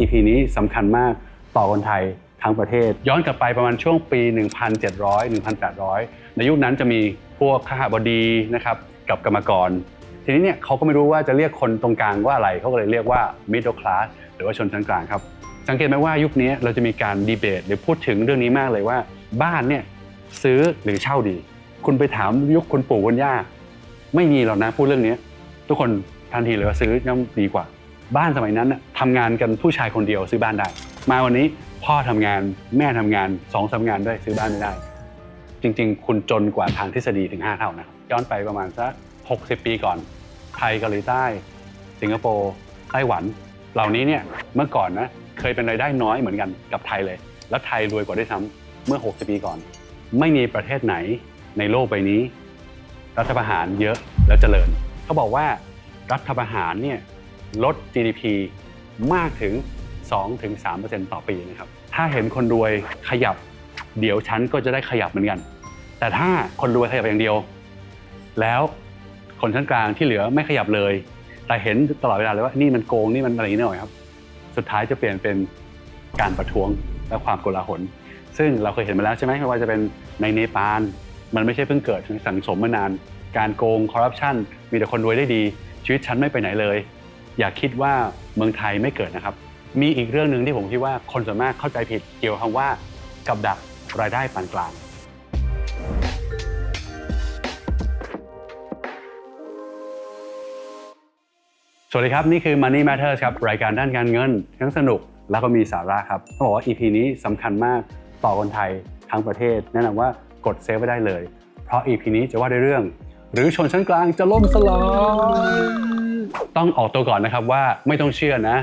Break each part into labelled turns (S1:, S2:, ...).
S1: EP นี้สำคัญมากต่อคนไทยทั้งประเทศ ย้อนกลับไปประมาณช่วงปี 1,700 1,800 ในยุคนั้นจะมีพวกข้าบดีนะครับกับกรรมกร ทีนี้เนี่ยเขาก็ไม่รู้ว่าจะเรียกคนตรงกลางว่าอะไรเขาก็เลยเรียกว่า middle class หรือว่าชนชั้นกลางครับ สังเกตไหมว่ายุคนี้เราจะมีการดีเบตหรือพูดถึงเรื่องนี้มากเลยว่า บ้านเนี่ยซื้อหรือเช่าดี คุณไปถามยุคคุณปู่คุณย่า ไม่มีหรอกนะพูดเรื่องนี้ทุกคนทันทีเลยว่าซื้อย่อมดีกว่า บ้านสมัยนั้นทำงานกันผู้ชายคนเดียวซื้อบ้านได้ มาวันนี้พ่อทำงานแม่ทำงานสองสางานด้วยซื้อบ้านไม่ได้ จริง ๆ คุณจนกว่าทางทฤษฎีถึง 5 เท่านะย้อนไปประมาณสัก60 ปีก่อน ไทยเกาหลีใต้ สิงคโปร์ไต้หวัน เหล่านี้เนี่ยเมื่อก่อนนะเคยเป็นรายได้น้อยเหมือนกันกับไทยเลย แล้วไทยรวยกว่าได้วยซ้ำเมื่อ 60 ปีก่อน ไม่มีประเทศไหนในโลกใบนี้ รัฐประหารเยอะแล้วเจริญ เขาบอกว่ารัฐประหารเนี่ย ลด GDP มากถึง 2-3%ต่อปีนะครับ ถ้าเห็นคนรวยขยับ เดี๋ยวฉันก็จะได้ขยับเหมือนกัน แต่ถ้าคนรวยขยับอย่างเดียว แล้วคนชั้นกลางที่เหลือไม่ขยับเลย แต่เห็นตลอดเวลาเลยว่านี่มันโกงนี่มันอะไรนิดหน่อยครับ สุดท้ายจะเปลี่ยนเป็นการประท้วงและความโกลาหล ซึ่งเราเคยเห็นมาแล้วใช่ไหมไม่ว่าจะเป็นในเนปาลมันไม่ใช่เพิ่งเกิดสังสมมานาน การโกงคอร์รัปชันมีแต่คนรวยได้ดี ชีวิตฉันไม่ไปไหนเลย อย่าคิดว่าเมืองไทยไม่เกิดนะครับ มีอีกเรื่องหนึ่งที่ผมคิดว่าคนส่วนมากเข้าใจผิดเกี่ยวกับคำว่ากับดักรายได้ปานกลาง สวัสดีครับ นี่คือ Money Matters ครับ รายการด้านการเงิน ทั้งสนุกแล้วก็มีสาระครับต้องบอกว่า EP นี้สำคัญมากต่อคนไทยทั้งประเทศ แนะนำว่ากดเซฟไว้ได้เลย เพราะ EP นี้จะว่าด้วยเรื่อง หรือชนชั้นกลางจะล่มสลาย ต้องออกตัวก่อนนะครับว่าไม่ต้องเชื่อนะ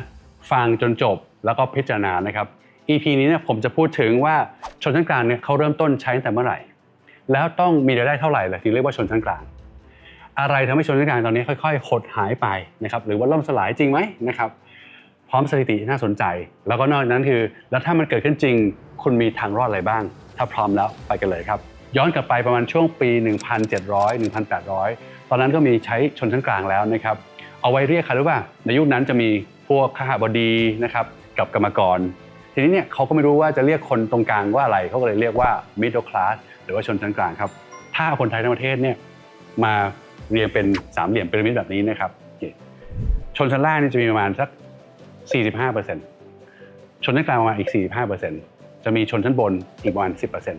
S1: ฟังจนจบแล้วก็พิจารณานะครับ EP นี้เนี่ยผมจะพูดถึงว่าชนชั้นกลางเนี่ยเขาเริ่มต้นใช้ตั้งแต่เมื่อไหร่ แล้วต้องมีรายได้เท่าไหร่เลยถึงเรียกว่าชนชั้นกลาง อะไรทำให้ชนชั้นกลางตอนนี้ค่อยๆหดหายไปนะครับหรือว่าล่มสลายจริงไหมนะครับพร้อมสถิติที่น่าสนใจ แล้วก็นอกจากนั้นคือ แล้วถ้ามันเกิดขึ้นจริง คุณมีทางรอดอะไรบ้าง ถ้าพร้อมแล้วไปกันเลยครับ ย้อนกลับไปประมาณช่วงปี 1,700 1,800 ตอนนั้นก็มีใช้ชนชั้นกลางแล้วนะครับ เอาไว้เรียกใครรู้ป่ะในยุคนั้นจะมีพวกข้าบดีนะครับกับกรรมกร ทีนี้เนี่ยเขาก็ไม่รู้ว่าจะเรียกคนตรงกลางว่าอะไรเขาก็เลยเรียกว่า middle class หรือว่าชนชั้นกลางครับ ถ้าเอาคนไทยทั้งประเทศเนี่ยมาเรียงเป็นสามเหลี่ยมพีระมิดแบบนี้นะครับชนชั้นล่างนี่จะมีประมาณสัก 45%ชนชั้นกลางประมาณอีก 45%จะมีชนชั้นบนอีกประมาณ 10%น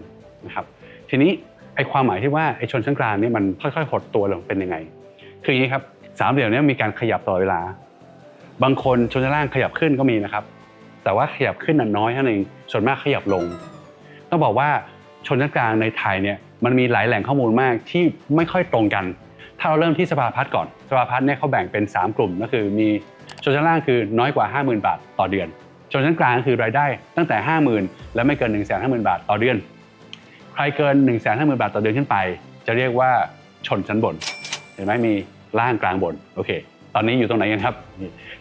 S1: ะครับทีนี้ไอความหมายที่ว่าไอชนชั้นกลางเนี่ยมันค่อยๆหดตัวลงเป็นยังไง คืออย่างนี้ครับ สามเหลี่ยมนี้มีการขยับตลอเวลา บางคนชนชั้นล่างขยับขึ้นก็มีนะครับ แต่ว่าขยับขึ้นน้อยเท่านั้นเองส่วนมากขยับลง ต้องบอกว่าชนชั้นกลางในไทยเนี่ยมันมีหลายแหล่งข้อมูลมากที่ไม่ค่อยตรงกัน ถ้าเราเริ่มที่สภาพัฒน์ก่อน สภาพัฒน์เนี่ยเขาแบ่งเป็น 3 กลุ่มก็คือมีชนชั้นล่างคือน้อยกว่า 50,000 บาทต่อเดือน ชนชั้นกลางก็คือรายได้ตั้งแต่ 50,000 และไม่เกิน 150,000 บาทต่อเดือน ใครเกิน 150,000 บาทต่อเดือนขึ้นไป จะเรียกว่าชนชั้นบน เห็นไหมมี ล่างกลางบนโอเค ตอนนี้อยู่ตรงไหนกันครับ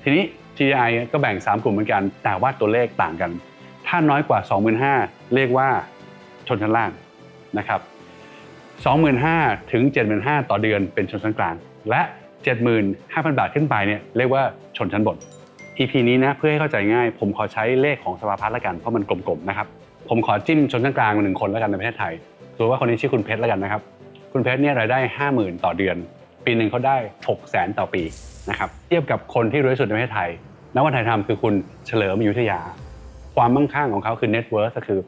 S1: ทีนี้ GDI ก็แบ่ง 3 กลุ่มเหมือนกัน แต่ว่าตัวเลขต่างกัน ถ้าน้อยกว่า 25,000 เรียกว่าชนชั้นล่างนะครับ25,000 ถึง 75,000 ต่อเดือนเป็นชนชั้นกลาง และ 75,000 บาทขึ้นไปเนี่ยเรียกว่าชนชั้นบน EP นี้นะเพื่อให้เข้าใจง่าย ผมขอใช้เลขของสภาพัฒน์ละกันเพราะมันกลมๆนะครับผมขอจิ้มชนชั้นกลางมาหนึ่งคนแล้วกันในประเทศไทยสมมติว่าคนนี้ชื่อคุณเพชรแล้วกันนะครับ คุณเพชรเนี่ยรายได้ 50,000 ต่อเดือน ปีหนึ่งเขาได้600,000ต่อปีนะครับเทียบกับคนที่รวยที่สุดในประเทศไทยนักวันไทยทำคือคุณเฉลิมอยุธยา ความมั่งคั่งของเขาคือ net worth ก็คือ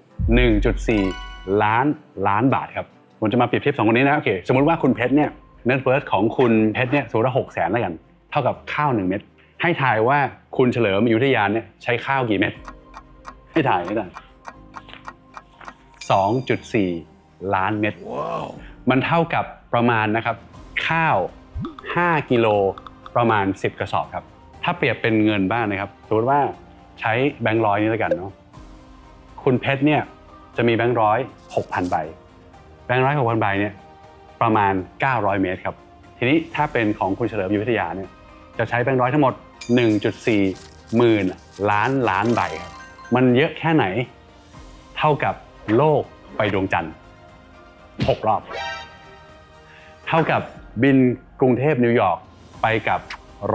S1: 1.4 ล้านล้านบาทครับผมจะมาเปรียบเทียบสองคนนี้นะโอเคสมมติว่าคุณเพชรเนี่ย net worth ของคุณเพชรเนี่ยสมมติว่า6แสนแล้วกัน เท่ากับข้าว1เม็ดให้ทายว่าคุณเฉลิมอยุธยาเนี่ยใช้ข้าวกี่เม็ดให้ถ่ายให้ถ่าย2.4 ล้านเม็ดมันเท่ากับประมาณนะครับ ข้าว 5 กิโลประมาณ 10 กระสอบครับ ถ้าเปรียบเป็นเงินบ้างนะครับ สมมติว่าใช้แบงค์ร้อยนี้แล้วกันเนาะคุณเพชรเนี่ยจะมีแบงค์ร้อย6,000 ใบ แบงค์ร้อย6,000 ใบเนี่ยประมาณ 900 เมตรครับ ทีนี้ถ้าเป็นของคุณเฉลิมยุวิทยาเนี่ยจะใช้แบงค์ร้อยทั้งหมด 1.4 หมื่นล้านล้านใบครับ มันเยอะแค่ไหน เท่ากับโลกไปดวงจันทร์ 6 รอบ เท่ากับ บินกรุงเทพนิวยอร์กไปกับ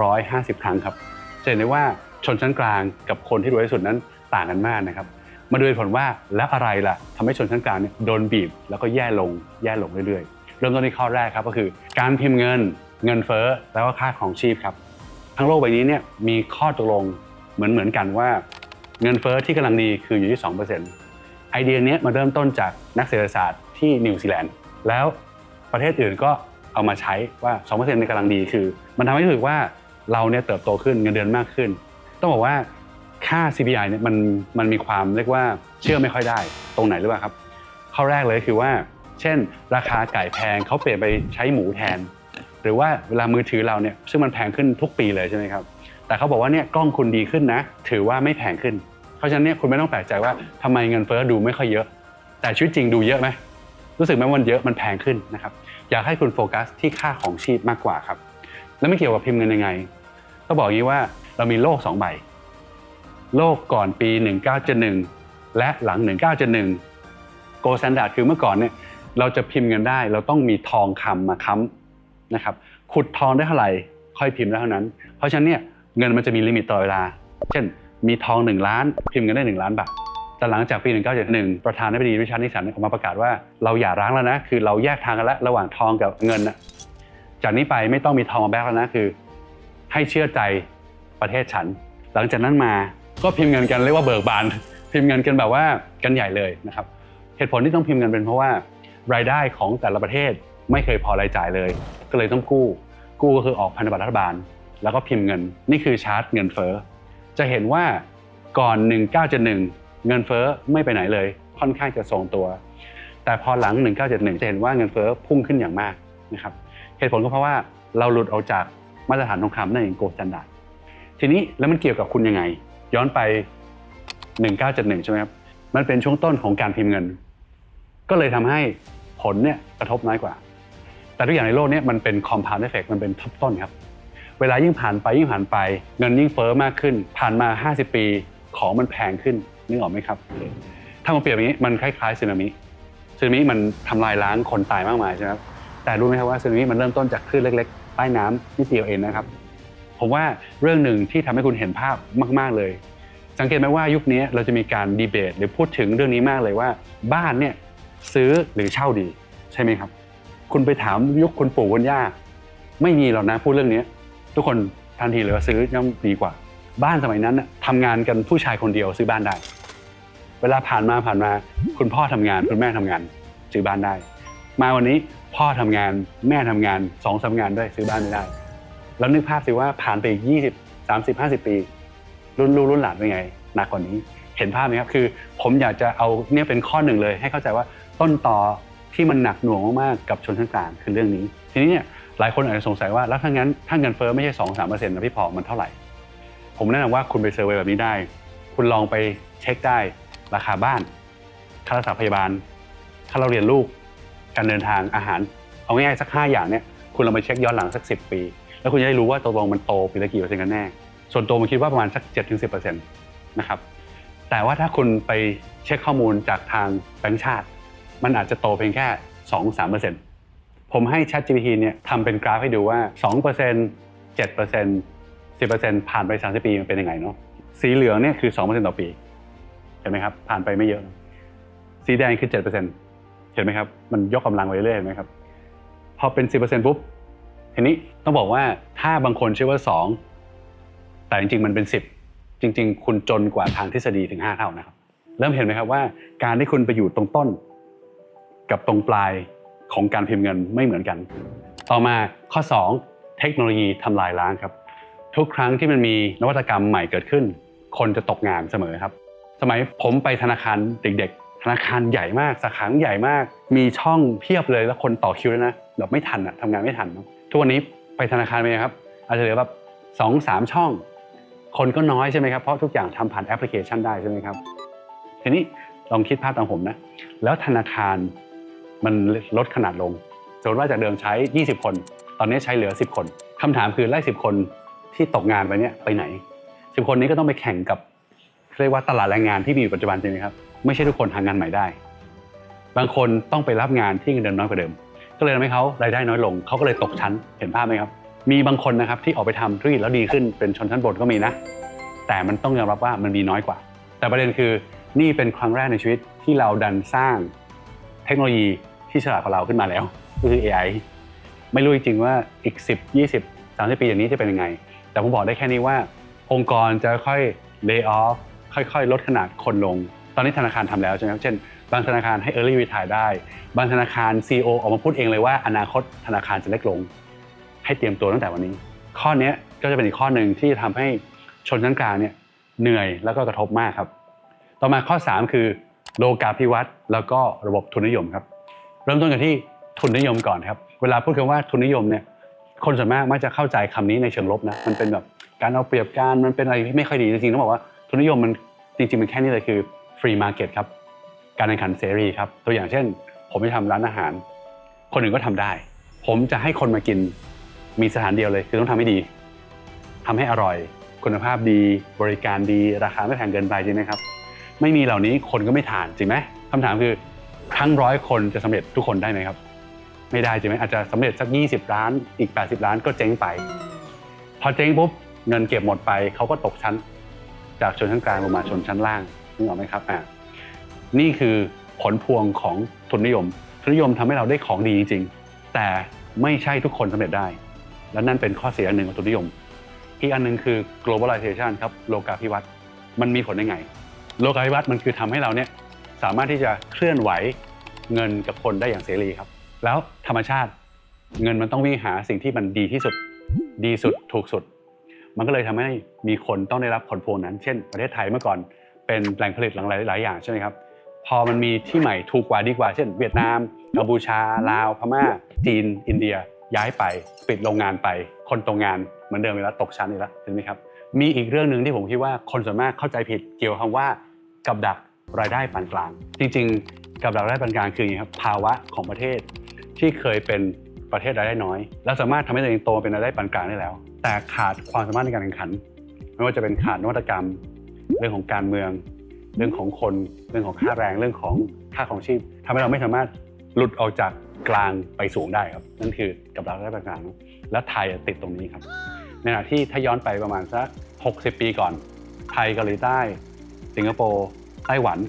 S1: 150 ครั้งครับจะเห็นได้ว่าชนชั้นกลางกับคนที่รวยที่สุดนั้นต่างกันมากนะครับมาดูเหตุผลว่าแล้วอะไรล่ะทำให้ชนชั้นกลางเนี่ยโดนบีบ แล้วก็แย่ลงแย่ลงเรื่อยๆ เริ่มต้นที่ข้อแรกครับก็คือ การพิมพ์เงินเงินเฟ้อแล้วก็ค่าของชีพครับทั้งโลกใบนี้เนี่ยมีข้อตกลงเหมือนเหมือนกันว่า เงินเฟ้อที่กำลังดีคืออยู่ที่ 2%ไอเดียนี้มาเริ่มต้นจากนักเศรษฐศาสตร์ที่นิวซีแลนด์แล้วประเทศอื่นก็ เอามาใช้ว่า2%ในกำลังดีคือ มันทำให้รู้สึกว่าเราเนี่ยเติบโตขึ้นเงินเดือนมากขึ้น ต้องบอกว่าค่า CPI เนี่ยมันมันมีความเรียกว่าเชื่อไม่ค่อยได้ตรงไหนหรือเปล่าครับข้อแรกเลยคือว่า เช่น ราคาไก่แพงเขาเปลี่ยนไปใช้หมูแทน หรือว่าเวลามือถือเราเนี่ยซึ่งมันแพงขึ้นทุกปีเลยใช่ไหมครับแต่เขาบอกว่าเนี่ยกล้องคุณดีขึ้นนะ ถือว่าไม่แพงขึ้น เพราะฉะนั้นเนี่ยคุณไม่ต้องแปลกใจว่าทำไมเงินเฟ้อดูไม่ค่อยเยอะ แต่ชีวิตจริงดูเยอะไหมรู้สึกไหมวันเยอะมันแพงขึ้นนะครับ อยากให้คุณโฟกัสที่ค่าของชีพมากกว่าครับ แล้วไม่เกี่ยวกับพิมพ์เงินยังไงต้องบอกอย่างนี้ว่าเรามีโลกสองใบ โลกก่อนปี 1971 และหลัง 1971 โกล d แ a นดาร์ดคือเมื่อก่อนเนี่ยเราจะพิมพ์เงินได้ เราต้องมีทองคำมาค้ำนะครับขุดทองได้เท่าไหร่ค่อยพิมพ์ได้เท่านั้น เพราะฉะนั้นเนี่ยเงินมันจะมีลิมิตต่อเวลา เช่น มีทอง 1 ล้าน พิมพ์เงินได้ 1 ล้านบาท แต่หลังจากปี 1971 ประธานาธิบดีริชาร์ดนิสันออกมาประกาศว่าเราอย่าร้างแล้วนะ คือเราแยกทางกันแล้วระหว่างทองกับเงินนะจากนี้ไปไม่ต้องมีทองมาแบกแล้วนะคือ ให้เชื่อใจประเทศฉัน หลังจากนั้นมาก็พิมพ์เงินกันเรียกว่าเบิกบาน พิมพ์เงินกันแบบว่ากันใหญ่เลยนะครับเหตุผลที่ต้องพิมพ์เงินเป็นเพราะว่ารายได้ของแต่ละประเทศไม่เคยพอรายจ่ายเลย ก็เลยต้องกู้ กู้ก็คือออกพันธบัตรรัฐบาล แล้วก็พิมพ์เงิน นี่คือชาร์ตเงินเฟ้อ จะเห็นว่าก่อน 1971 เงินเฟ้อไม่ไปไหนเลย ค่อนข้างจะทรงตัว แต่พอหลัง 1971 จะเห็นว่าเงินเฟ้อพุ่งขึ้นอย่างมากนะครับเหตุผลก็เพราะว่าเราหลุดออกจากมาตรฐานทองคำนั่นเองโกลด์สแตนดาร์ดทีนี้แล้วมันเกี่ยวกับคุณยังไง ย้อนไป 1971 ใช่ไหมครับมันเป็นช่วงต้นของการพิมพ์เงิน ก็เลยทำให้ผลเนี่ยกระทบน้อยกว่า แต่ทุกอย่างในโลกเนี้มันเป็น compound effect มันเป็นทบต้นครับเวลายิ่งผ่านไปยิ่งผ่านไป เงินยิ่งเฟ้อมากขึ้น ผ่านมา 50 ปีของมันแพงขึ้น นึกออกไหมครับ ถ้ามาเปรียบอย่างนี้มันคล้ายๆสึนามิสึนามิมันทำลายล้างคนตายมากมายใช่ไหมครับแต่รู้ไหมครับว่าสึนามิมันเริ่มต้นจากคลื่นเล็กๆใต้น้ำนิดเดียวเองนะครับ ผมว่าเรื่องหนึ่งที่ทำให้คุณเห็นภาพมากๆเลย สังเกตไหมว่ายุคนี้เราจะมีการดีเบต หรือพูดถึงเรื่องนี้มากเลยว่า บ้านเนี่ยซื้อหรือเช่าดีใช่ไหมครับ คุณไปถามยุคคุณปู่คุณย่าไม่มีหรอกนะพูดเรื่องนี้ทุกคนทันทีเลยว่าซื้อย่อมดีกว่า บ้านสมัยนั้นน่ะทำงานกันผู้ชายคนเดียวซื้อบ้านได้ เวลาผ่านมาผ่านมา คุณพ่อทำงานคุณแม่ทำงาน ซื้อบ้านได้ มาวันนี้พ่อทำงานแม่ทำงานสองสางานด้วยซื้อบ้านไม่ได้ แล้วนึกภาพสิว่าผ่านไปอีก20 30 50ปี รุ่นลูกรุ่นหลานเป็นไงหนักกว่านี้ เห็นภาพไหมครับคือ ผมอยากจะเอาเนี่ยเป็นข้อหนึ่งเลย ให้เข้าใจว่าต้นต่อที่มันหนักหน่วงมากๆกับชนชั้นกลางคือเรื่องนี้ ทีนี้เนี่ยหลายคนอาจจะสงสัยว่าแล้วถ้างั้นถ้าเงินเฟ้อไม่ใช่2 3เปอร์เซ็นต์นะพี่พอมันเท่าไหร่ ผมแนะนำว่าคุณไปเซอร์เวยแบบนี้ได้ คุณลองไปเช็คได้ ราคาบ้าน ค่ารักษาพยาบาลค่าเราเรียนลูก การเดินทางอาหาร เอาง่ายๆสัก 5 อย่างเนี่ยคุณลองไปเช็คย้อนหลังสัก 10 ปี แล้วคุณจะได้รู้ว่าตกลงมันโตปีละกี่เปอร์เซ็นต์กันแน่ ส่วนตัวผมคิดว่าประมาณสัก 7-10%นะครับ แต่ว่าถ้าคุณไปเช็คข้อมูลจากทางแบงก์ชาติ มันอาจจะโตเพียงแค่ 2-3%ผมให้ ChatGPT เนี่ยทำเป็นกราฟให้ดูว่า 2% 7% 10%ผ่านไป 30 ปีมันเป็นยังไงเนาะ สีเหลืองเนี่ยคือ 2%ต่อปี เห็นไหมครับผ่านไปไม่เยอะ สีแดงคือ7%เปอร์เซ็นต์เห็นไหมครับ มันยกกำลังไปเรื่อยเห็นไหมครับ พอเป็น10%ปุ๊บทีนี้ต้องบอกว่าถ้าบางคนเชื่อว่า2แต่จริงๆมันเป็น10จริง ๆ คุณจนกว่าทางทฤษฎีถึง5เท่านะครับ เริ่มเห็นไหมครับว่า การที่คุณไปอยู่ตรงต้น กับตรงปลายของการพิมพ์เงินไม่เหมือนกัน ต่อมาข้อ 2 เทคโนโลยีทำลายล้างครับ ทุกครั้งที่มันมีนวัตกรรมใหม่เกิดขึ้น คนจะตกงานเสมอครับ สมัยผมไปธนาคารเด็ก ๆ ธนาคารใหญ่มากสาขาใหญ่มาก มีช่องเพียบเลยแล้วคนต่อคิวเลยนะแบบไม่ทันอะทำงานไม่ทันเนอะทุกวันนี้ไปธนาคารไปครับ อาจจะเหลือแบบสองสามช่อง คนก็น้อยใช่ไหมครับเพราะทุกอย่างทำผ่านแอปพลิเคชันได้ใช่ไหมครับทีนี้ลองคิดภาพตามผมนะแล้วธนาคารมันลดขนาดลงสมมติว่าจากเดิมใช้ 20 คน ตอนนี้ใช้เหลือ 10 คนคำถามคือไล่10 คนที่ตกงานไปเนี่ยไปไหน 10 คนนี้ก็ต้องไปแข่งกับ เรียกว่าตลาดแรงงานที่มีอยู่ปัจจุบันใช่ไหมครับไม่ใช่ทุกคนหางานใหม่ได้ บางคนต้องไปรับงานที่เงินเดือนน้อยกว่าเดิม ก็เลยทำให้เขารายได้น้อยลงเขาก็เลยตกชั้นเห็นภาพไหมครับ มีบางคนนะครับที่ออกไปทำธุรกิจแล้วดีขึ้นเป็นชนชั้นบนก็มีนะ แต่มันต้องยอมรับว่ามันมีน้อยกว่า แต่ประเด็นคือนี่เป็นครั้งแรกในชีวิตที่เราดันสร้างเทคโนโลยีที่ฉลาดกว่าเราขึ้นมาแล้วก็คือ AI ไม่รู้จริงว่าอีก 10 20 30 ปีอย่างนี้จะเป็นยังไง แต่ผมบอกได้แค่นี้ว่า องค์กรจะค่อย lay off ค่อยๆ ลดขนาดคนลง ตอนนี้ธนาคารทำแล้วใช่ไหมครับเช่น บางธนาคารให้ early retire ได้ บางธนาคาร CEO ออกมาพูดเองเลยว่าอนาคตธนาคารจะเล็กลง ให้เตรียมตัวตั้งแต่วันนี้ ข้อนี้ก็จะเป็นอีกข้อหนึ่งที่ทำให้ชนชั้นกลางเนี่ยเหนื่อยแล้วก็กระทบมากครับ ต่อมาข้อ 3 คือโลกาภิวัตน์แล้วก็ระบบทุนนิยมครับ เริ่มต้นกันที่ทุนนิยมก่อนครับ เวลาพูดคำว่าทุนนิยมเนี่ย คนส่วนมากมักจะเข้าใจคำนี้ในเชิงลบนะ มันเป็นแบบการเอาเปรียบกัน มันเป็นอะไรที่ไม่ค่อยดีจริงๆต้องบอกว่า ทุนนิยมมันจริงๆมันแค่นี้เลยคือฟรีมาร์เก็ตครับการแข่งขันเสรีครับตัวอย่างเช่น ผมไปทำร้านอาหาร คนอื่นก็ทำได้ ผมจะให้คนมากินมีสถานเดียวเลย คือต้องทำให้ดีทำให้อร่อย คุณภาพดี บริการดีราคาไม่แพงเกินไปจริงไหมครับ ไม่มีเหล่านี้คนก็ไม่ทานจริงไหมคำถามคือทั้งร้อยคนจะสำเร็จทุกคนได้ไหมครับ ไม่ได้จริงไหมอาจจะสำเร็จสัก 20 ล้านอีก 80 ล้านก็เจ๊งไป พอเจ๊งปุ๊บเงินเก็บหมดไปเขาก็ตกชั้น จากชนชั้นกลางลงมาชนชั้นล่างนึกออกไหมครับอ่านี่คือผลพวงของทุนนิยม ทุนนิยมทำให้เราได้ของดีจริงๆแต่ไม่ใช่ทุกคนสำเร็จได้ และนั่นเป็นข้อเสียอันหนึ่งของทุนนิยม อีกอันหนึ่งคือ globalization ครับโลกาภิวัตน์มันมีผลได้ไง โลกาภิวัตน์มันคือทำให้เราเนี่ยสามารถที่จะเคลื่อนไหวเงินกับคนได้อย่างเสรีครับ แล้วธรรมชาติเงินมันต้องวิ่งหาสิ่งที่มันดีที่สุด ดีสุดถูกสุด มันก็เลยทำให้มีคนต้องได้รับผลพวงนั้น เช่น ประเทศไทยเมื่อก่อนเป็นแหล่งผลิตหลายหลายอย่างใช่ไหมครับ พอมันมีที่ใหม่ถูกกว่าดีกว่า เช่น เวียดนามกัมพูชา ลาว พม่า จีน อินเดีย ย้ายไป ปิดโรงงานไป คนตรงงานเหมือนเดิมอีกแล้วตกชั้นอีกแล้วเห็นไหมครับ มีอีกเรื่องหนึ่งที่ผมคิดว่าคนส่วนมากเข้าใจผิดเกี่ยวกับคำว่ากับดักรายได้ปานกลาง จริง ๆ กับดักรายได้ปานกลางคืออย่างนี้ครับภาวะของประเทศที่เคยเป็นประเทศรายได้น้อย แล้วสามารถทำให้ตัวเองโตเป็นรายได้ปานกลางได้แล้ว แต่ขาดความสามารถในการแข่งขัน ไม่ว่าจะเป็นขาดนวัตกรรม เรื่องของการเมือง เรื่องของคน เรื่องของค่าแรง เรื่องของค่าของชีพทำให้เราไม่สามารถหลุดออกจากกลางไปสูงได้ครับ นั่นคือกับดักรายได้ปานกางและไทยติดตรงนี้ครับในขณะที่ถ้าย้อนไปประมาณสัก 60 ปีก่อน ไทยเกาหลีใต้ สิงคโปร์ไต้หวัน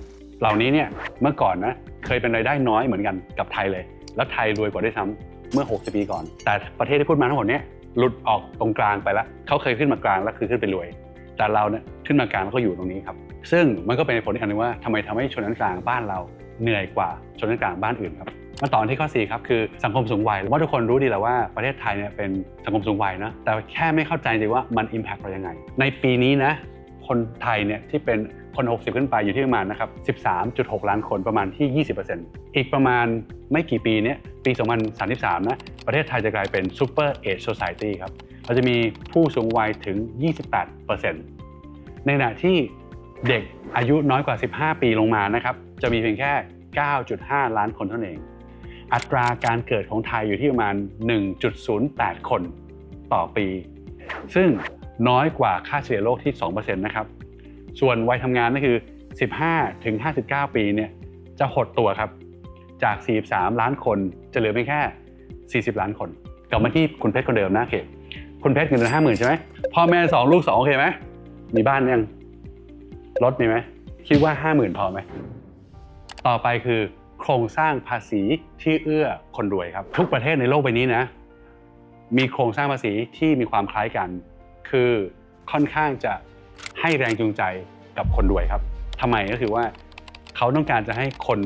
S1: เหล่านี้เนี่ยเมื่อก่อนนะเคยเป็นรายได้น้อยเหมือนกันกับไทยเลย แล้วไทยรวยกว่าได้วยซ้ำเมื่อ 60 ปีก่อน แต่ประเทศที่พูดมาทั้งหมดเนี่ย หลุดออกตรงกลางไปแล้วเขาเคยขึ้นมากลางแล้วคือขึ้นไปรวย แต่เราเนี่ยขึ้นมากลางแล้วก็อยู่ตรงนี้ครับ ซึ่งมันก็เป็นผลอีกอันหนึงว่าทำไมทำให้ชนชั้นกลางบ้านเราเหนื่อยกว่าชนชั้นกลางบ้านอื่นครับมาต่อที่ข้อ4ครับคือสังคมสูงวัยว่าทุกคนรู้ดีและว่าประเทศไทยเนี่ยเป็นสังคมสูงวัยนะแต่แค่ไม่เข้าใจจริงว่ามัน Impact เรายังไง ในปีนี้นะคนไทยเนี่ยที่เป็น คน 60 ขึ้นไปอยู่ที่ประมาณนะครับ 13.6 ล้านคนประมาณที่ 20%อีกประมาณไม่กี่ปีเนี้ยปี 2033 นะ ประเทศไทยจะกลายเป็น Super Age Society ครับ เราจะมีผู้สูงวัยถึง 28%ในขณะที่เด็กอายุน้อยกว่า 15 ปีลงมานะครับ จะมีเพียงแค่ 9.5 ล้านคนเท่านั้นเอง อัตราการเกิดของไทยอยู่ที่ประมาณ 1.08 คนต่อปี ซึ่งน้อยกว่าค่าเฉลี่ยโลกที่ 2%นะครับ ส่วนวัยทำงานก็คือ 15 ถึง 59 ปีเนี่ยจะหดตัวครับ จาก 43 ล้านคนจะเหลือเพียงแค่ 40 ล้านคน กลับมาที่คุณเพชรคนเดิมนะโอเคคุณเพชรเงินเดือนห้าหมื่นใช่ไหมพ่อแม่สองลูกสองโอเคไหมมีบ้านยังรถมีไหมคิดว่าห้าหมื่นพอไหมต่อไปคือโครงสร้างภาษีที่เอื้อคนรวยครับ ทุกประเทศในโลกใบนี้นะ มีโครงสร้างภาษีที่มีความคล้ายกัน คือค่อนข้างจะ ให้แรงจูงใจกับคนรวยครับทำไมก็คือว่าเขาต้องการจะให้คน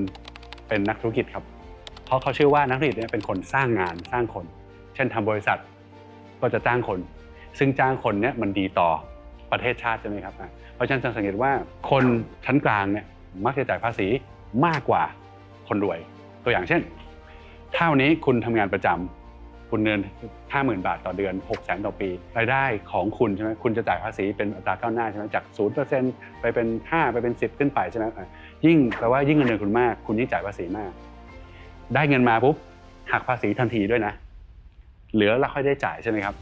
S1: เป็นนักธุรกิจครับ เพราะเขาเชื่อว่านักธุรกิจเนี่ยเป็นคนสร้างงานสร้างคน เช่นทำบริษัทก็จะจ้างคน ซึ่งจ้างคนเนี่ยมันดีต่อประเทศชาติใช่ไหมครับเพราะฉะนั้นจะสังเกตว่าคนชั้นกลางเนี่ยมักจะจ่ายภาษีมากกว่าคนรวย ตัวอย่างเช่นถ้าวันนี้คุณทำงานประจำ คุณเงิน50,000บาทต่อเดือน6 0 0 0 0ต่อปีรายได้ของคุณใช่ไหมคุณจะจ่ายภาษีเป็นอัตราก้าวหน้าใช่ไหมจาก0%ไปเป็น5ไปเป็น10ขึ้นไปใช่ไหมยิ่งแปลว่ายิ่งเงินเดือนคุณมาก คุณยิ่งจ่ายภาษีมาก ได้เงินมาปุ๊บหักภาษีทันทีด้วยนะ เหลือแล้วค่อยได้จ่ายใช่ไหมครับ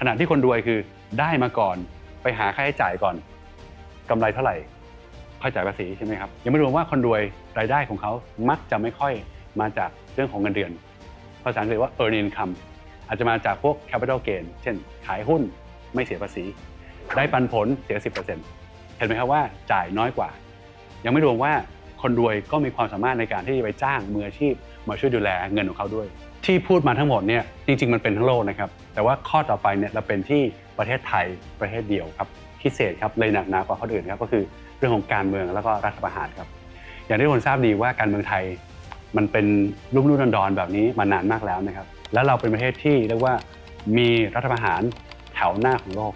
S1: ขณะที่คนรวยคือได้มาก่อนไปหาค่าใช้จ่ายก่อนกำไรเท่าไหร่ ค่อยจ่ายภาษีใช่ไหมครับยังไม่รวมว่าคนรวยรายได้ของเขามักจะไม่ค่อยมาจากเรื่องของเงินเดือนาษาอังกฤษว่า earn income อาจจะมาจากพวก capital gain เช่น ขายหุ้นไม่เสียภาษี ได้ปันผลเสีย 10%เห็นไหมครับว่าจ่ายน้อยกว่า ยังไม่รวมว่าคนรวยก็มีความสามารถในการที่จะไปจ้างมืออาชีพ มาช่วยดูแลเงินของเขาด้วย ที่พูดมาทั้งหมดเนี่ยจริง ๆ มันเป็นทั้งโลกนะครับ แต่ว่าข้อต่อไปเนี่ยเราเป็นที่ประเทศไทยประเทศเดียวครับพิเศษครับเลยหนักหนากว่าคนอื่นครับก็คือเรื่องของการเมืองแล้วก็รัฐประหารครับ อย่างที่ทุกคนทราบดีว่าการเมืองไทย มันเป็นรุ่มรุ่นดอนแบบนี้มานานมากแล้วนะครับ แล้วเราเป็นประเทศที่เรียกว่ามีรัฐประหารแถวหน้าของโลก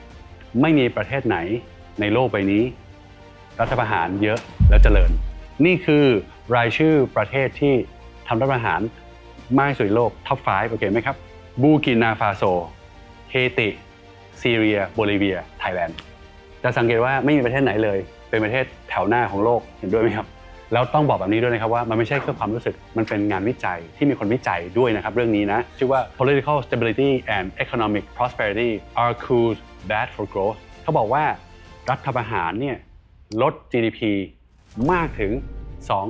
S1: ไม่มีประเทศไหนในโลกใบนี้ รัฐประหารเยอะแล้วเจริญ นี่คือรายชื่อประเทศที่ทำรัฐประหารมากที่สุดในโลกท็อป5โอเคไหมครับบูกินาฟาโซเฮติซีเรียโบลิเวียไทยแลนด์จะสังเกตว่าไม่มีประเทศไหนเลย เป็นประเทศแถวหน้าของโลกเห็นด้วยไหมครับ แล้วต้องบอกแบบนี้ด้วยนะครับว่ามันไม่ใช่แค่ความรู้สึกมันเป็นงานวิจัยที่มีคนวิจัยด้วยนะครับเรื่องนี้นะชื่อว่า political stability and economic prosperity are good bad for growth เขาบอกว่ารัฐประหารเนี่ยลด GDP มากถึง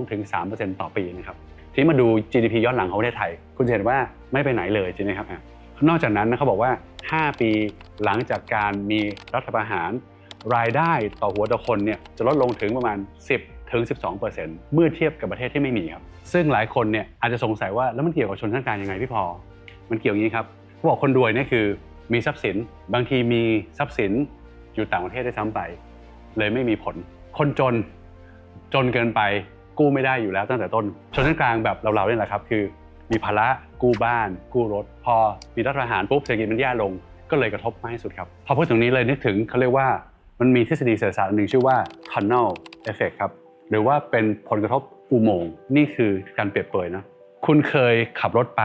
S1: 2-3%ต่อปีนะครับทีนี้มาดู GDP ย้อนหลังของประเทศไทย คุณเห็นว่าไม่ไปไหนเลยใช่ไหมครับนอกจากนั้นนะเขาบอกว่า 5 ปีหลังจากการมีรัฐประหาร รายได้ต่อหัวต่อคนเนี่ยจะลดลงถึงประมาณ 10 ถึง 12เมื่อเทียบกับประเทศที่ไม่มีครับซึ่งหลายคนเนี่ยอาจจะสงสัยว่าแล้วมันเกี่ยวกับชนชั้นกลางยังไงพี่พอ มันเกี่ยวอย่างนี้ครับเขาบอกคนรวยเนี่ยคือมีทรัพย์สิน บางทีมีทรัพย์สินอยู่ต่างประเทศได้ซ้ำไป เลยไม่มีผล คนจนจนเกินไปกู้ไม่ได้อยู่แล้วตั้งแต่ต้น ชนชั้นกลางแบบเราๆเนี่ยแหละครับ คือ มีภาระกู้บ้าน กู้รถ พอมีรัฐประหารปุ๊บเศรษฐกิจมันแย่ลง ก็เลยกระทบมากที่สุดครับ พอพูดถึงนี้เลยนึกถึงเขาเรียกว่ามันมีทฤษฎีเศรษฐศาสตร์หนึ่งชื่อว่า tunnel effect ครับ หรือว่าเป็นผลกระทบอุโมงค์นี่คือการเปรียบเปรยนะคุณเคยขับรถไป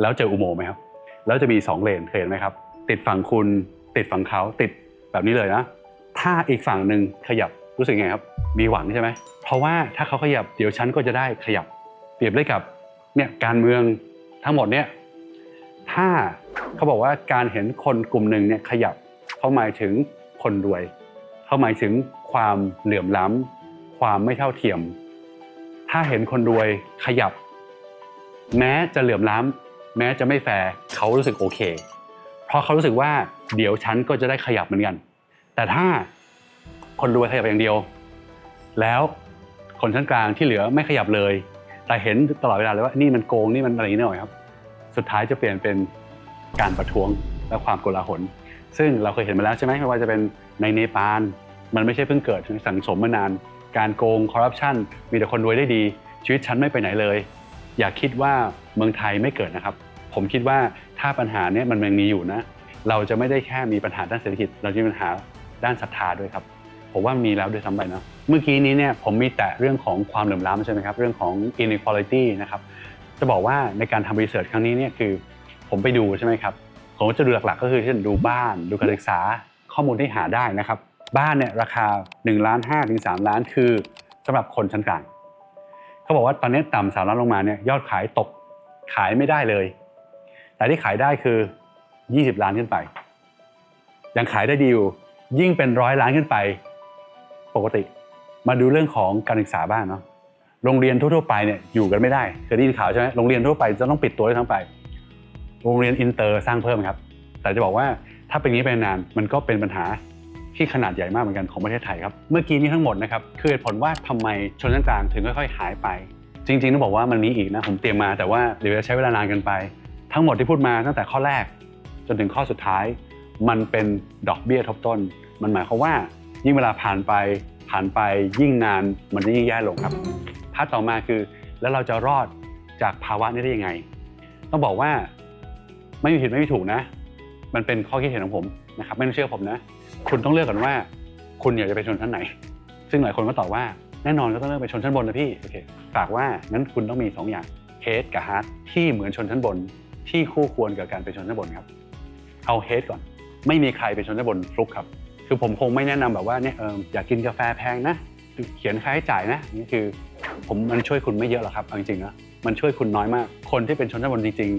S1: แล้วเจออุโมงค์ไหมครับ แล้วจะมีสองเลนเคยเห็นไหมครับ ติดฝั่งคุณติดฝั่งเขาติดแบบนี้เลยนะ ถ้าอีกฝั่งหนึ่งขยับรู้สึกไงครับ มีหวังใช่ไหมเพราะว่าถ้าเขาขยับเดี๋ยวฉันก็จะได้ขยับ เปรียบได้กับเนี่ยการเมืองทั้งหมดเนี่ยถ้าเขาบอกว่าการเห็นคนกลุ่มหนึ่งเนี่ยขยับเขาหมายถึงคนรวยเขาหมายถึงความเหลื่อมล้ำ ความไม่เท่าเทียม ถ้าเห็นคนรวยขยับ แม้จะเหลื่อมล้ำแม้จะไม่แฟร์เขารู้สึกโอเค เพราะเขารู้สึกว่าเดี๋ยวฉันก็จะได้ขยับเหมือนกัน แต่ถ้าคนรวยขยับอย่างเดียว แล้วคนชั้นกลางที่เหลือไม่ขยับเลย แต่เห็นตลอดเวลาเลยว่านี่มันโกงนี่มันอะไรอย่างนี้หน่อยครับ สุดท้ายจะเปลี่ยนเป็นการประท้วงและความโกลาหล ซึ่งเราเคยเห็นมาแล้วใช่ไหมไม่ว่าจะเป็นในเนปาลมันไม่ใช่เพิ่งเกิดสังสมมานาน การโกงคอร์รัปชันมีแต่คนรวยได้ดี ชีวิตฉันไม่ไปไหนเลย อย่าคิดว่าเมืองไทยไม่เกิดนะครับ ผมคิดว่าถ้าปัญหาเนี้ยมันยังมีอยู่นะ เราจะไม่ได้แค่มีปัญหาด้านเศรษฐกิจ เราจะมีปัญหาด้านศรัทธาด้วยครับ ผมว่ามีแล้วด้วยซ้ำไปนะเมื่อกี้นี้เนี่ยผมมีแต่เรื่องของความเหลื่อมล้ำใช่ไหมครับเรื่องของ inequality นะครับจะบอกว่าในการทำรีเสิร์ชครั้งนี้เนี่ยคือ ผมไปดูใช่ไหมครับผมจะดูหลักๆ ก็คือเช่นดูบ้าน ดูการศึกษาข้อมูลที่หาได้นะครับ บ้านเนี่ยราคา1ล้าน5ถึง3ล้านคือสำหรับคนชั้นกลางเขาบอกว่าตอนนี้ต่ำสามล้านลงมาเนี่ยยอดขายตกขายไม่ได้เลย แต่ที่ขายได้คือ 20 ล้านขึ้นไป ยังขายได้ดีอยู่ยิ่งเป็นร้อยล้านขึ้นไป ปกติ มาดูเรื่องของการศึกษาบ้างเนาะโรงเรียนทั่วๆไปเนี่ยอยู่กันไม่ได้เคยได้ยินข่าวใช่ไหมโรงเรียนทั่วไปจะต้องปิดตัวด้ทั้งไป โรงเรียนอินเตอร์สร้างเพิ่มครับ แต่จะบอกว่าถ้าเป็นงนี้ไปนานมันก็เป็นปัญหา ที่ขนาดใหญ่มากเหมือนกันของประเทศไทยครับ เมื่อกี้นี้ทั้งหมดนะครับคือเหตุผลว่าทำไมชนชั้นกลางถึงค่อยๆ หายไป จริงๆต้องบอกว่ามันมีอีกนะผมเตรียมมาแต่ว่าเดี๋ยวจะใช้เวลานานกินไป ทั้งหมดที่พูดมาตั้งแต่ข้อแรก จนถึงข้อสุดท้าย มันเป็นดอกเบี้ยทบต้น มันหมายความว่า ยิ่งเวลาผ่านไปผ่านไปยิ่งนานมันจะยิ่งแย่ลงครับพาร์ทต่อมาคือ แล้วเราจะรอดจากภาวะนี้ได้ยังไง ต้องบอกว่าไม่มีผิดไม่มีถูกนะ มันเป็นข้อคิดเห็นของผมนะครับไม่ต้องเชื่อผมนะ คุณต้องเลือกก่อนว่า คุณอยากจะเป็นชนชั้นไหน ซึ่งหลายคนก็ตอบว่าแน่นอนก็ต้องเลือกเป็นชนชั้นบนนะพี่โอเคฝากว่างั้นคุณต้องมีสองอย่างเฮดกับฮาร์ดที่เหมือนชนชั้นบน ที่คู่ควรกับการเป็นชนชั้นบนครับ เอาเฮดก่อน ไม่มีใครเป็นชนชั้นบนฟลุกครับ คือผมคงไม่แนะนำแบบว่าเนี่ยเอออยากกินกาแฟแพงนะเขียนค่าใช้จ่ายนะนี่คือ ผมมันช่วยคุณไม่เยอะหรอกครับเอาจริงๆนะมันช่วยคุณน้อยมาก คนที่เป็นชนชั้นบนจริง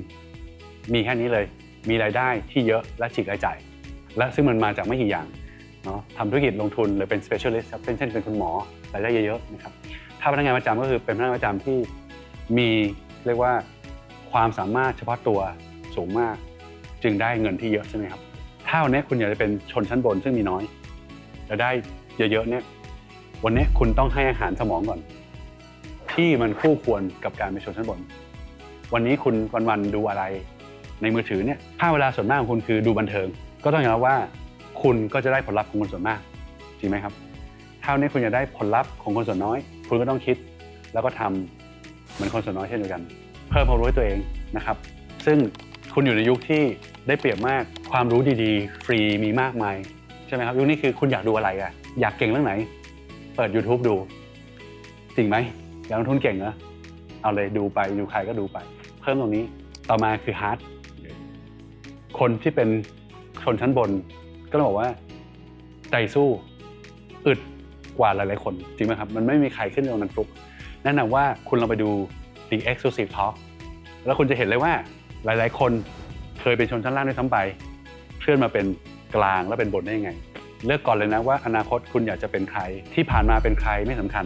S1: ๆ มีแค่นี้เลย มีรายได้ที่เยอะและฉีกรายจ่าย และซึ่งมันมาจากไม่กี่อย่างเนาะทำธุรกิจลงทุนหรือเป็น specialist ครับเป็นเช่นเป็นคุณหมอรายได้เยอะๆนะครับถ้าพนักงานประจำก็คือเป็นพนักงานประจำที่มีเรียกว่าความสามารถเฉพาะตัวสูงมาก จึงได้เงินที่เยอะใช่ไหมครับถ้าวันนี้คุณอยากจะเป็นชนชั้นบนซึ่งมีน้อยจะได้เยอะๆเนี่ยวันนี้คุณต้องให้อาหารสมองก่อน ที่มันคู่ควรกับการเป็นชนชั้นบน วันนี้คุณวันๆดูอะไรในมือถือเนี่ยถ้าเวลาส่วนมากของคุณคือดูบันเทิง ก็ต้องยอมรับว่าคุณก็จะได้ผลลัพธ์ของคนส่วนมากจริงไหมครับถ้าวันนี้คุณอยากได้ผลลัพธ์ของคนส่วนน้อย คุณก็ต้องคิดแล้วก็ทำเหมือนคนส่วนน้อยเช่นเดียวกัน เพิ่มความรู้ให้ตัวเองนะครับ ซึ่งคุณอยู่ในยุคที่ได้เปรียบมากความรู้ดีๆ ฟรีมีมากมายใช่ไหมครับยุคนี้คือคุณอยากดูอะไรอะอยากเก่งเรื่องไหน เปิด YouTube ดู จริงไหมอยากลงทุนเก่งเหรอเอาเลยดูไปดูใครก็ดูไป เพิ่มตรงนี้ต่อมาคือฮาร์ดคนที่เป็นช นชั้นบน ก็ต้องบอกว่า ใจสู้อึดกว่าหลายๆคน จริงไหมครับ มันไม่มีใครขึ้นตรงนั้นฟลุกแนะนำว่าคุณลองไปดู The Exclusive Talk แล้วคุณจะเห็นเลยว่าหลาย ๆ คนเคยเป็นชนชั้นล่างด้วยซ้ำไปเคลื่อนมาเป็นกลางแล้วเป็นบนได้ยังไง เลือกก่อนเลยนะว่าอนาคตคุณอยากจะเป็นใคร ที่ผ่านมาเป็นใครไม่สำคัญ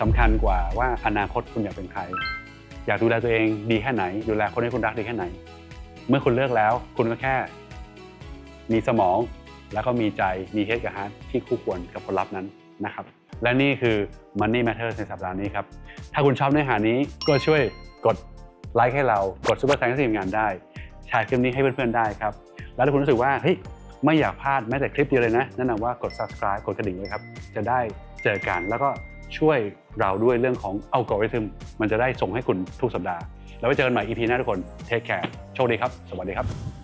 S1: สำคัญกว่าว่าอนาคตคุณอยากเป็นใคร อยากดูแลตัวเองดีแค่ไหน ดูแลคนที่คุณรักดีแค่ไหน เมื่อคุณเลือกแล้ว คุณก็แค่ มีสมองแล้วก็มีใจมีเฮดกับฮาร์ดที่คู่ควรกับผลลัพธ์นั้นนะครับ และนี่คือ Money Matters ในสัปดาห์นี้ครับ ถ้าคุณชอบเนื้อหานี้ก็ช่วยกดไลค์ให้เรากดซุปเปอร์แ n งให้ทีมงานได้แชร์คลิปนี้ให้เพื่อนๆได้ครับ แล้วถ้าคุณรู้สึกว่าเฮ้ยไม่อยากพลาดแม้แต่คลิปเดียวเลยนะแนะนำว่ากด subscribe กดกระดิ่งเลยครับ จะได้เจอกันแล้วก็ช่วยเราด้วยเรื่องของอัลกอริทึมมันจะได้ส่งให้คุณทุกสัปดาห์ แล้วไว้เจอกันใหม่ EP หน้าทุกคนเทคแคร์โชคดีครับ สวัสดีครับ